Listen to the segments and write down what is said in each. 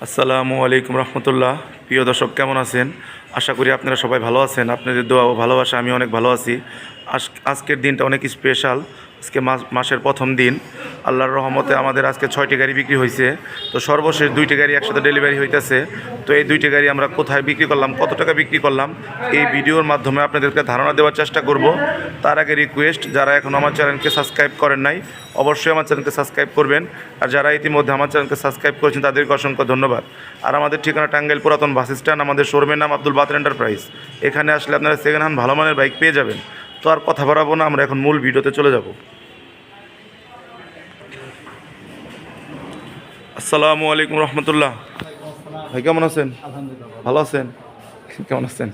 আসসালামু আলাইকুম রহমতুল্লাহ। প্রিয় দর্শক, কেমন আছেন? আশা করি আপনারা সবাই ভালো আছেন। আপনাদের দোয়া ও ভালোবাসা, আমি অনেক ভালো আছি। আজ- আজকের দিনটা অনেক স্পেশাল আজকে মাস মাসের প্রথম দিন। আল্লাহর রহমতে আমাদের আজকে ছয়টি গাড়ি বিক্রি হয়েছে তো সর্বশেষ দুইটি গাড়ি একসাথে ডেলিভারি হইতেছে। তো এই দুইটি গাড়ি আমরা কোথায় বিক্রি করলাম, কত টাকা বিক্রি করলাম, এই ভিডিওর মাধ্যমে আপনাদেরকে ধারণা দেওয়ার চেষ্টা করব। তার আগে রিকোয়েস্ট যারা এখন আমার চ্যানেলকে সাবস্ক্রাইব করেন নাই, অবশ্যই আমার চ্যানেলকে সাবস্ক্রাইব করবেন। আর যারা ইতিমধ্যে আমার চ্যানেলকে সাবস্ক্রাইব করেছেন, তাদেরকে অসংখ্য ধন্যবাদ। আর আমাদের ঠিকানা টাঙ্গাইল পুরাতন বাস স্ট্যান্ড, আমাদের শোরুমের নাম আব্দুল বাতের এন্টারপ্রাইজ এখানে আসলে আপনারা সেকেন্ড হ্যান্ড ভালো মানের বাইক পেয়ে যাবেন। তো আর কথা বাড়াবো না আমরা এখন মূল ভিডিওতে চলে যাব। আসসালামু আলাইকুম রহমতুল্লাহ। ভাই কেমন আছেন? ভালো আছেন? কেমন আছেন?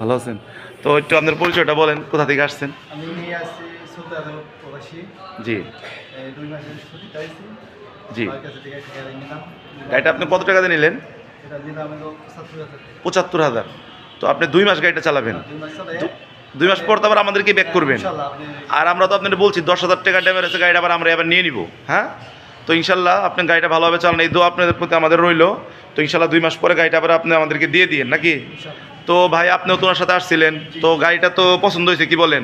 ভালো আছেন। তো একটু আপনার পরিচয়টা বলেন কোথা থেকে আসছেন? জি। জি। গাড়িটা আপনি কত টাকা দিয়ে নিলেন পঁচাত্তর হাজার টাকা। পঁচাত্তর হাজার। তো আপনি দুই মাস গাড়িটা চালাবেন। দুই মাস পর তো আবার আমাদেরকে ব্যাক করবেন। আর আমরা তো আপনাদের বলছি দশ হাজার টাকা ড্যামের আছে গাড়িটা আবার আমরা এবার নিয়ে নিব। হ্যাঁ? তো ইনশাল্লাহ আপনি গাড়িটা ভালোভাবে চালান এই দো আপনাদের প্রতি আমাদের রইল। তো ইনশাল্লাহ দুই মাস পরে গাড়িটা আবার আপনি আমাদেরকে দিয়ে দিন নাকি? তো ভাই আপনিও তোমার সাথে আসছিলেন। তো গাড়িটা তো পছন্দ হয়েছে কি বলেন?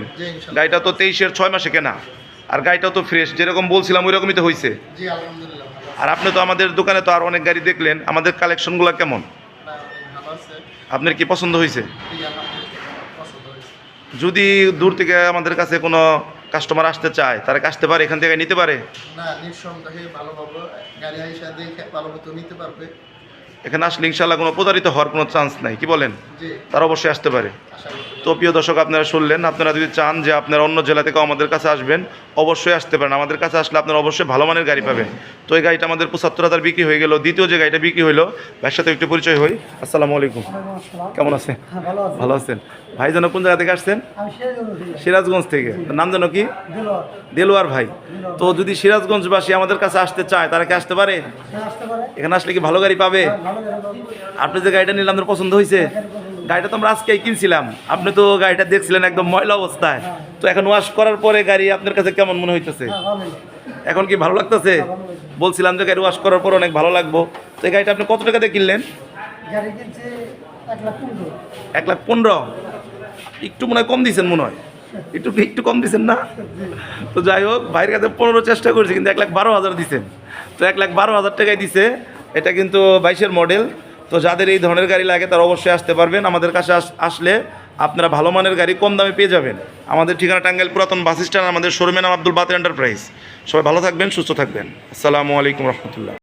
গাড়িটা তো তেইশের ছয় মাসে কেনা। আর গাড়িটাও তো ফ্রেশ যেরকম বলছিলাম ওই রকমই তো হয়েছে। আর আপনি তো আমাদের দোকানে তো আর অনেক গাড়ি দেখলেন আমাদের কালেকশনগুলো কেমন? আছে। আপনার কি পছন্দ হয়েছে। যদি দূর থেকে আমাদের কাছে কোনো কাস্টমার আসতে চায় তারা আসতে পারে? এখান থেকে নিতে পারে? না নিঃসন্দেহে ভালো গাড়ি আইসা দেখে ভালো নিতে পারবে। এখানে আসলে ইনশাল্লাহ কোনো প্রতারিত হওয়ার কোনো চান্স নাই কি বলেন? তারা অবশ্যই আসতে পারে। তো প্রিয় দর্শক আপনারা শুনলেন আপনারা যদি চান যে আপনারা অন্য জেলা থেকেও আমাদের কাছে আসবেন অবশ্যই আসতে পারেন। আমাদের কাছে আসলে আপনারা অবশ্যই ভালো মানের গাড়ি পাবেন। তো এই গাড়িটা আমাদের পঁচাত্তর হাজার বিক্রি হয়ে গেল। দ্বিতীয় যে গাড়িটা বিক্রি হলো ভাইয়ের সাথে একটু পরিচয় হই। আসসালামু আলাইকুম। কেমন আছেন? হ্যাঁ ভালো আছে। ভালো আছেন। ভাই যেন কোন জায়গা থেকে আসছেন? সিরাজগঞ্জ থেকে। নাম যেন কি? দেলোয়ার। ভাই। তো যদি সিরাজগঞ্জবাসী আমাদের কাছে আসতে চায় তারা কি আসতে পারে? এখানে আসলে কি ভালো গাড়ি পাবে? আপনি যে গাড়িটা নিলাম আপনার পছন্দ হয়েছে গাড়িটা তো আমরা আজকেই কিনছিলাম। আপনি তো গাড়িটা দেখছিলেন একদম ময়লা অবস্থায়। তো এখন ওয়াশ করার পরে গাড়ি আপনার কাছে কেমন মনে হইতেছে? এখন কি ভালো লাগতেছে? বলছিলাম যে গাড়ি ওয়াশ করার পর অনেক ভালো লাগবো। তো এই গাড়িটা আপনি কত টাকা দিয়ে কিনলেন? এক লাখ পনেরো। এক একটু মনে হয় কম দিয়েছেন মনে হয়। একটু একটু কম দিয়েছেন না? তো যাই হোক ভাইয়ের কাছে পনেরো চেষ্টা করেছি কিন্তু এক লাখ বারো হাজার দিছেন তো এক লাখ বারো হাজার টাকায় দিছে। এটা কিন্তু বাইশের মডেল তো যাদের এই ধরনের গাড়ি লাগে তারা অবশ্যই আসতে পারবেন। আমাদের কাছে আস- আসলে আপনারা ভালো মানের গাড়ি কম দামে পেয়ে যাবেন। আমাদের ঠিকানা টাঙ্গাইল পুরাতন বাস স্ট্যান্ড আমাদের শোরুমের নাম আব্দুল বাতের এন্টারপ্রাইজ সবাই ভালো থাকবেন, সুস্থ থাকবেন। আসসালামু আলাইকুম রহমতুল্লাহ।